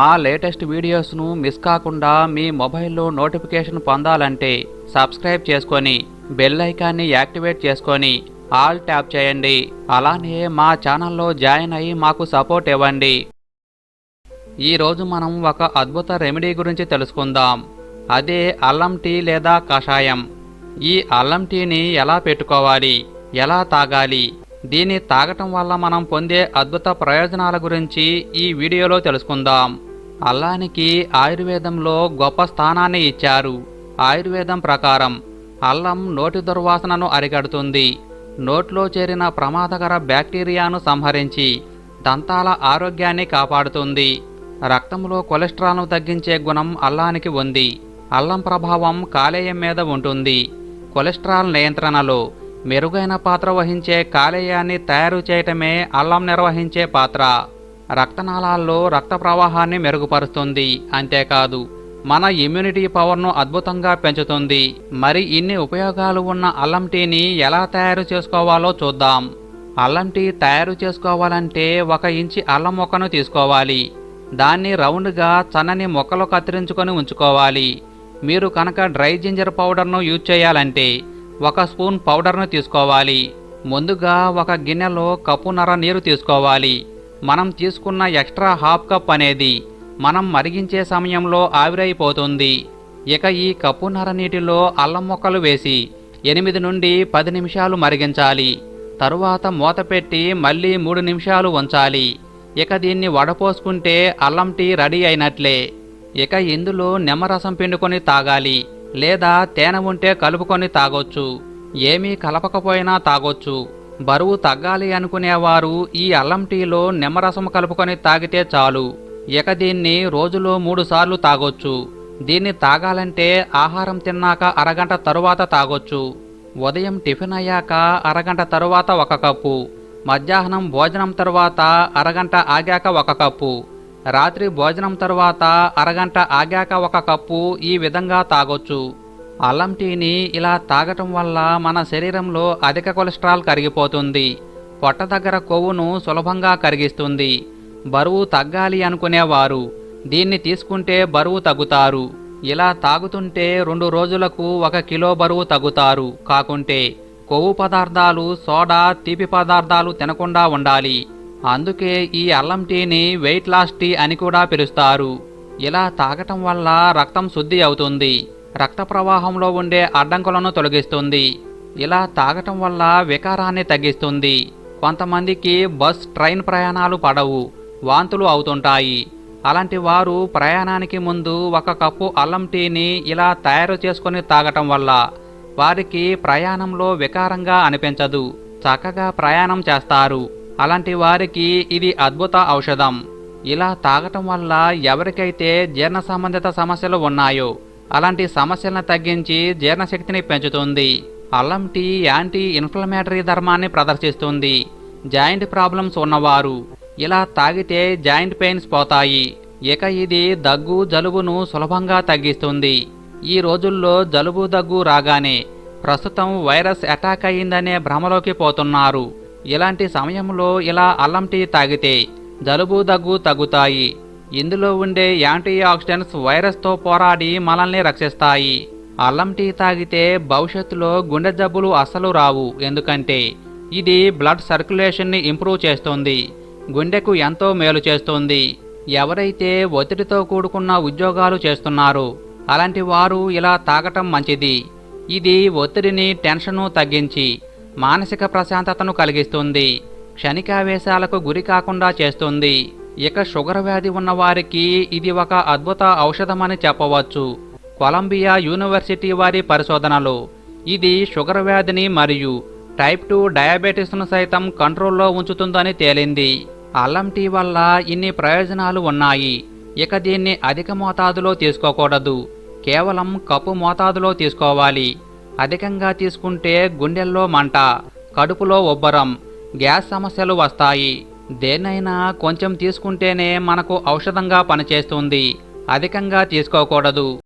మా latest వీడియోస్ను miss కాకుండా మీ మొబైల్లో నోటిఫికేషన్ పొందాలంటే సబ్స్క్రైబ్ చేసుకొని బెల్ ఐకాన్ని యాక్టివేట్ చేసుకొని ఆల్ ట్యాప్ చేయండి. అలానే మా ఛానల్లో జాయిన్ అయ్యి మాకు సపోర్ట్ ఇవ్వండి. ఈరోజు మనం ఒక అద్భుత రెమెడీ గురించి తెలుసుకుందాం. అదే అల్లం టీ లేదా కషాయం. ఈ అల్లం టీని ఎలా పెట్టుకోవాలి? ఎలా తాగాలి? దీన్ని తాగటం వల్ల మనం పొందే అద్భుత ప్రయోజనాల గురించి ఈ వీడియోలో తెలుసుకుందాం. అల్లానికి ఆయుర్వేదంలో గొప్ప స్థానాన్ని ఇచ్చారు. ఆయుర్వేదం ప్రకారం అల్లం నోటి దుర్వాసనను అరికడుతుంది. నోట్లో చేరిన ప్రమాదకర బ్యాక్టీరియాను సంహరించి దంతాల ఆరోగ్యాన్ని కాపాడుతుంది. రక్తంలో కొలెస్ట్రాల్ను తగ్గించే గుణం అల్లానికి ఉంది. అల్లం ప్రభావం కాలేయం మీద ఉంటుంది. కొలెస్ట్రాల్ నియంత్రణలో మెరుగైన పాత్ర వహించే కాలేయాన్ని తయారు చేయటమే అల్లం నిర్వహించే పాత్ర. రక్తనాళాల్లో రక్త ప్రవాహాన్ని మెరుగుపరుస్తుంది. అంతేకాదు మన ఇమ్యూనిటీ పవర్ను అద్భుతంగా పెంచుతుంది. మరి ఇన్ని ఉపయోగాలు ఉన్న అల్లం టీని ఎలా తయారు చేసుకోవాలో చూద్దాం. అల్లం టీ తయారు చేసుకోవాలంటే ఒక ఇంచి అల్లం మొక్కను తీసుకోవాలి. దాన్ని రౌండ్గా చన్నని మొక్కలు కత్తిరించుకొని ఉంచుకోవాలి. మీరు కనుక డ్రై జింజర్ పౌడర్ను యూజ్ చేయాలంటే ఒక స్పూన్ పౌడర్ను తీసుకోవాలి. ముందుగా ఒక గిన్నెలో కప్పున్నర నీరు తీసుకోవాలి. మనం తీసుకున్న ఎక్స్ట్రా హాఫ్ కప్ అనేది మనం మరిగించే సమయంలో ఆవిరైపోతుంది. ఇక ఈ కప్పున్నర నీటిలో అల్లం మొక్కలు వేసి ఎనిమిది నుండి పది నిమిషాలు మరిగించాలి. తరువాత మూత పెట్టి మళ్ళీ మూడు నిమిషాలు ఉంచాలి. ఇక దీన్ని వడపోసుకుంటే అల్లం టీ రెడీ అయినట్లే. ఇక ఇందులో నిమ్మరసం పిండుకొని తాగాలి లేదా తేనె ఉంటే కలుపుకొని తాగొచ్చు. ఏమీ కలపకపోయినా తాగొచ్చు. బరువు తగ్గాలి అనుకునేవారు ఈ అల్లం టీలో నిమ్మరసం కలుపుకొని తాగితే చాలు. ఇక దీన్ని రోజులో మూడుసార్లు తాగొచ్చు. దీన్ని తాగాలంటే ఆహారం తిన్నాక అరగంట తరువాత తాగొచ్చు. ఉదయం టిఫిన్ అయ్యాక అరగంట తరువాత ఒక కప్పు. మధ్యాహ్నం భోజనం తరువాత అరగంట ఆగాక ఒక కప్పు. రాత్రి భోజనం తరువాత అరగంట ఆగాక ఒక కప్పు ఈ విధంగా తాగొచ్చు. అల్లం టీని ఇలా తాగటం వల్ల మన శరీరంలో అధిక కొలెస్ట్రాల్ కరిగిపోతుంది. పొట్ట దగ్గర కొవ్వును సులభంగా కరిగిస్తుంది. బరువు తగ్గాలి అనుకునేవారు. దీన్ని తీసుకుంటే బరువు తగ్గుతారు. ఇలా తాగుతుంటే రెండు రోజులకు ఒక కిలో బరువు తగ్గుతారు. కాకుంటే కొవ్వు పదార్థాలు సోడా తీపి పదార్థాలు తినకుండా ఉండాలి. అందుకే ఈ అల్లం టీని వెయిట్ లాస్ టీ అని కూడా పిలుస్తారు. ఇలా తాగటం వల్ల రక్తం శుద్ధి అవుతుంది. రక్త ప్రవాహంలో ఉండే అడ్డంకులను తొలగిస్తుంది. ఇలా తాగటం వల్ల వికారాన్ని తగ్గిస్తుంది. కొంతమందికి బస్ ట్రైన్ ప్రయాణాలు పడవు వాంతులు అవుతుంటాయి. అలాంటి వారు ప్రయాణానికి ముందు ఒక కప్పు అల్లం టీని ఇలా తయారు చేసుకొని తాగటం వల్ల వారికి ప్రయాణంలో వికారంగా అనిపించదు. చక్కగా ప్రయాణం చేస్తారు. అలాంటి వారికి ఇది అద్భుత ఔషధం. ఇలా తాగటం వల్ల ఎవరికైతే జీర్ణ సంబంధిత సమస్యలు ఉన్నాయో అలాంటి సమస్యలను తగ్గించి జీర్ణశక్తిని పెంచుతుంది. అల్లం టీ యాంటీ ఇన్ఫ్లమేటరీ ధర్మాన్ని ప్రదర్శిస్తుంది. జాయింట్ ప్రాబ్లమ్స్ ఉన్నవారు ఇలా తాగితే జాయింట్ పెయిన్స్ పోతాయి. ఇక ఇది దగ్గు జలుబును సులభంగా తగ్గిస్తుంది. ఈ రోజుల్లో జలుబు దగ్గు రాగానే ప్రస్తుతం వైరస్ అటాక్ అయిందనే భ్రమలోకి పోతున్నారు. ఇలాంటి సమయంలో ఇలా అల్లం టీ తాగితే జలుబు దగ్గు తగ్గుతాయి. ఇందులో ఉండే యాంటీ ఆక్సిడెంట్స్ వైరస్తో పోరాడి మనల్ని రక్షిస్తాయి. అల్లం టీ తాగితే భవిష్యత్తులో గుండె జబ్బులు అస్సలు రావు. ఎందుకంటే ఇది బ్లడ్ సర్క్యులేషన్ని ఇంప్రూవ్ చేస్తుంది. గుండెకు ఎంతో మేలు చేస్తుంది. ఎవరైతే ఒత్తిడితో కూడుకున్న ఉద్యోగాలు చేస్తున్నారు అలాంటి వారు ఇలా తాగటం మంచిది. ఇది ఒత్తిడిని టెన్షను తగ్గించి మానసిక ప్రశాంతతను కలిగిస్తుంది. క్షణికావేశాలకు గురి కాకుండా చేస్తుంది. ఇక షుగర్ వ్యాధి ఉన్నవారికి ఇది ఒక అద్భుత ఔషధమని చెప్పవచ్చు. కొలంబియా యూనివర్సిటీ వారి పరిశోధనలో. ఇది షుగర్ వ్యాధిని మరియు టైప్ టూ డయాబెటీస్ను సైతం కంట్రోల్లో ఉంచుతుందని తేలింది. అల్లం టీ వల్ల ఇన్ని ప్రయోజనాలు ఉన్నాయి. ఇక దీన్ని అధిక మోతాదులో తీసుకోకూడదు. కేవలం కప్పు మోతాదులో తీసుకోవాలి. అధికంగా తీసుకుంటే గుండెల్లో మంట కడుపులో ఉబ్బరం గ్యాస్ సమస్యలు వస్తాయి. దేన్నైనా కొంచెం తీసుకుంటేనే మనకు ఔషధంగా పనిచేస్తుంది. అధికంగా తీసుకోకూడదు.